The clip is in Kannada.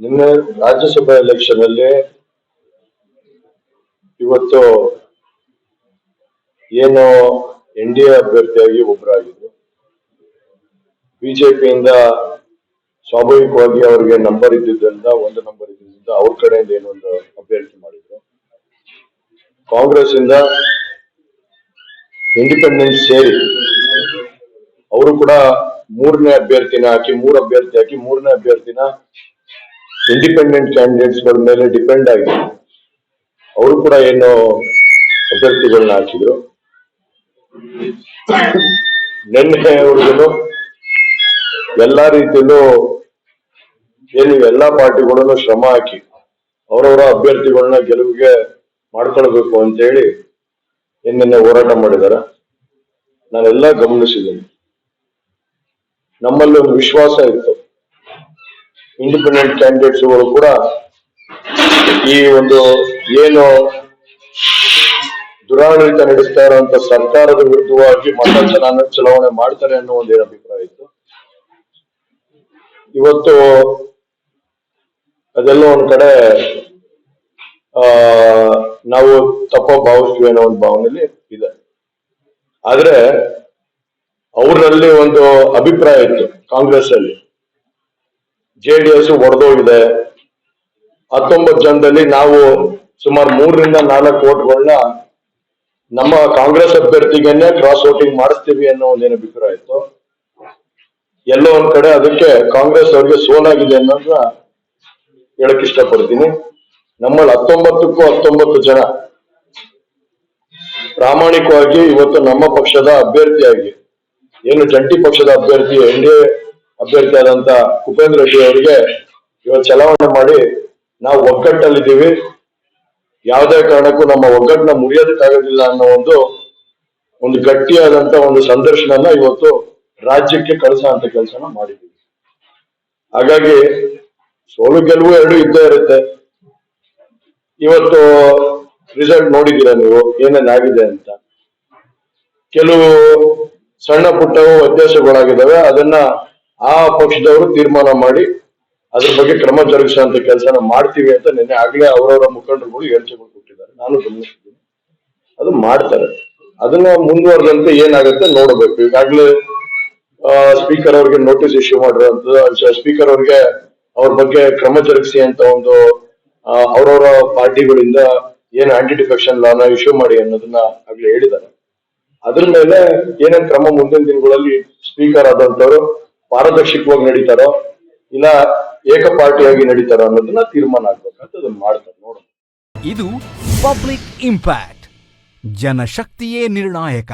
ನಿನ್ನೆ ರಾಜ್ಯಸಭಾ ಎಲೆಕ್ಷನ್ ಅಲ್ಲಿ ಇವತ್ತು ಏನು ಎನ್ ಡಿ ಎ ಅಭ್ಯರ್ಥಿಯಾಗಿ ಒಬ್ಬರಾಗಿದ್ರು ಬಿಜೆಪಿಯಿಂದ ಸ್ವಾಭಾವಿಕವಾಗಿ ಅವರಿಗೆ ನಂಬರ್ ಇದ್ದಿದ್ದರಿಂದ, ಒಂದು ನಂಬರ್ ಇದ್ದಿದ್ದರಿಂದ ಅವ್ರ ಕಡೆಯಿಂದ ಏನೊಂದು ಅಭ್ಯರ್ಥಿ ಮಾಡಿದ್ರು. ಕಾಂಗ್ರೆಸ್ ಇಂದ ಇಂಡಿಪೆಂಡೆನ್ಸ್ ಸೇರಿ ಅವರು ಕೂಡ ಮೂರನೇ ಅಭ್ಯರ್ಥಿನ ಹಾಕಿ, ಮೂರು ಅಭ್ಯರ್ಥಿ ಹಾಕಿ ಮೂರನೇ ಅಭ್ಯರ್ಥಿನ ಇಂಡಿಪೆಂಡೆಂಟ್ ಕ್ಯಾಂಡಿಡೇಟ್ಸ್ಗಳ ಮೇಲೆ ಡಿಪೆಂಡ್ ಆಗಿದೆ ಅವರು ಕೂಡ ಏನು ಅಭ್ಯರ್ಥಿಗಳನ್ನ ಹಾಕಿದ್ರು. ನಿನ್ನೆವರೆಗೂ ಎಲ್ಲಾ ರೀತಿಯಲ್ಲೂ ಏನು ಎಲ್ಲಾ ಪಾರ್ಟಿಗಳನ್ನು ಶ್ರಮ ಹಾಕಿ ಅವರವರ ಅಭ್ಯರ್ಥಿಗಳನ್ನ ಗೆಲುವಿಗೆ ಮಾಡ್ಕೊಳ್ಬೇಕು ಅಂತ ಹೇಳಿ ನಿನ್ನೆ ಹೋರಾಟ ಮಾಡಿದ್ದಾರೆ ನಾನೆಲ್ಲ ಗಮನಿಸಿದ್ದೀನಿ. ನಮ್ಮಲ್ಲಿ ಒಂದು ವಿಶ್ವಾಸ ಇತ್ತು. ಇಂಡಿಪೆಂಡೆಂಟ್ ಕ್ಯಾಂಡಿಡೇಟ್ಸ್ಗಳು ಕೂಡ ಈ ಒಂದು ಏನು ದುರಾಡಳಿತ ನಡೆಸ್ತಾ ಇರುವಂತ ಸರ್ಕಾರದ ವಿರುದ್ಧವಾಗಿ ಮತ ಚಲಾವಣೆ ಚಲಾವಣೆ ಮಾಡ್ತಾರೆ ಅನ್ನೋ ಒಂದು ಅಭಿಪ್ರಾಯ ಇತ್ತು. ಇವತ್ತು ಅದೆಲ್ಲ ಒಂದ್ ಕಡೆ, ಆ, ನಾವು ತಪ್ಪ ಭಾವಿಸ್ತೀವಿ ಅನ್ನೋ ಒಂದು ಭಾವನೆಯಲ್ಲಿ ಇದೆ. ಆದ್ರೆ ಅವರಲ್ಲಿ ಒಂದು ಅಭಿಪ್ರಾಯ ಇತ್ತು ಕಾಂಗ್ರೆಸ್ ಅಲ್ಲಿ ಜೆಡಿಎಸ್ ಒಡೆದೋಗಿದೆ ಹತ್ತೊಂಬತ್ತು ಜನದಲ್ಲಿ ನಾವು ಸುಮಾರು ಮೂರರಿಂದ ನಾಲ್ಕು ಓಟ್ಗಳನ್ನ ನಮ್ಮ ಕಾಂಗ್ರೆಸ್ ಅಭ್ಯರ್ಥಿಗೆನೆ ಕ್ರಾಸ್ ವೋಟಿಂಗ್ ಮಾಡಿಸ್ತೀವಿ ಅನ್ನೋ ಒಂದೇನ ಅಭಿಪ್ರಾಯ ಇತ್ತು. ಎಲ್ಲೋ ಒಂದ್ ಕಡೆ ಅದಕ್ಕೆ ಕಾಂಗ್ರೆಸ್ ಅವ್ರಿಗೆ ಸೋಲಾಗಿದೆ ಅನ್ನೋದನ್ನ ಹೇಳಕ್ ಇಷ್ಟಪಡ್ತೀನಿ. ನಮ್ಮಲ್ಲಿ ಹತ್ತೊಂಬತ್ತಕ್ಕೂ ಹತ್ತೊಂಬತ್ತು ಜನ ಪ್ರಾಮಾಣಿಕವಾಗಿ ಇವತ್ತು ನಮ್ಮ ಪಕ್ಷದ ಅಭ್ಯರ್ಥಿಯಾಗಿ, ಏನು ಜಂಟಿ ಪಕ್ಷದ ಅಭ್ಯರ್ಥಿ, ಎನ್ ಡಿ ಎ ಅಭ್ಯರ್ಥಿ ಆದಂತ ಉಪೇಂದ್ರ ರೆಡ್ಡಿ ಅವರಿಗೆ ಇವತ್ತು ಚಲಾವಣೆ ಮಾಡಿ ನಾವು ಒಗ್ಗಟ್ಟಲ್ಲಿದ್ದೀವಿ. ಯಾವುದೇ ಕಾರಣಕ್ಕೂ ನಮ್ಮ ಒಗ್ಗಟ್ಟನ್ನ ಮುರಿಯೋದಕ್ಕಾಗೋದಿಲ್ಲ ಅನ್ನೋ ಒಂದು ಒಂದು ಗಟ್ಟಿಯಾದಂತ ಒಂದು ಸಂದರ್ಶನ ಇವತ್ತು ರಾಜ್ಯಕ್ಕೆ ಕಳಿಸೋ ಅಂತ ಕೆಲಸನ ಮಾಡಿದ್ದೀವಿ. ಹಾಗಾಗಿ ಸೋಲು ಗೆಲುವು ಎರಡು ಇದ್ದೇ ಇರುತ್ತೆ. ಇವತ್ತು ರಿಸಲ್ಟ್ ನೋಡಿದ್ದೀರಾ ನೀವು? ಏನೇನಾಗಿದೆ ಅಂತ? ಕೆಲವು ಸಣ್ಣ ಪುಟ್ಟವು ವ್ಯತ್ಯಾಸಗಳಾಗಿದ್ದಾವೆ. ಅದನ್ನ ಆ ಪಕ್ಷದವರು ತೀರ್ಮಾನ ಮಾಡಿ ಅದ್ರ ಬಗ್ಗೆ ಕ್ರಮ ಜರುಗಿಸುವಂತ ಕೆಲಸನ ಮಾಡ್ತೀವಿ ಅಂತ ನಿನ್ನೆ ಆಗ್ಲೇ ಅವರವರ ಮುಖಂಡರುಗಳು ಹೇಳಿಕೆಗಳು ಕೊಟ್ಟಿದ್ದಾರೆ. ನಾನು ಗಮನಿಸಿದ್ದೀನಿ. ಅದು ಮಾಡ್ತಾರೆ. ಅದನ್ನ ಮುಂದುವರೆದಂತೆ ಏನಾಗುತ್ತೆ ನೋಡಬೇಕು. ಈಗಾಗ್ಲೇ ಸ್ಪೀಕರ್ ಅವ್ರಿಗೆ ನೋಟಿಸ್ ಇಶ್ಯೂ ಮಾಡಿರುವಂತದ್ದು ಸ್ಪೀಕರ್ ಅವ್ರಿಗೆ ಅವ್ರ ಬಗ್ಗೆ ಕ್ರಮ ಜರುಗಿಸಿ ಅಂತ ಒಂದು ಅವರವರ ಪಾರ್ಟಿಗಳಿಂದ ಏನು ಆಂಟಿ ಡಿಫೆಕ್ಷನ್ ಲಾನ ಇಶ್ಯೂ ಮಾಡಿ ಅನ್ನೋದನ್ನ ಆಗ್ಲೇ ಹೇಳಿದ್ದಾರೆ. ಅದ್ರ ಮೇಲೆ ಏನೇನ್ ಕ್ರಮ ಮುಂದಿನ ದಿನಗಳಲ್ಲಿ ಸ್ಪೀಕರ್ ಆದಂತವ್ರು ಪಾರದರ್ಶಕವಾಗಿ ನಡೀತಾರೋ ಇಲ್ಲ ಏಕ ಪಾರ್ಟಿಯಾಗಿ ನಡೀತಾರೋ ಅನ್ನೋದನ್ನ ತೀರ್ಮಾನ ಆಗ್ಬೇಕಂತ ಅದನ್ನ ಮಾಡ್ತಾರೆ, ನೋಡೋಣ. ಇದು ಪಬ್ಲಿಕ್ ಇಂಪ್ಯಾಕ್ಟ್, ಜನಶಕ್ತಿಯೇ ನಿರ್ಣಾಯಕ.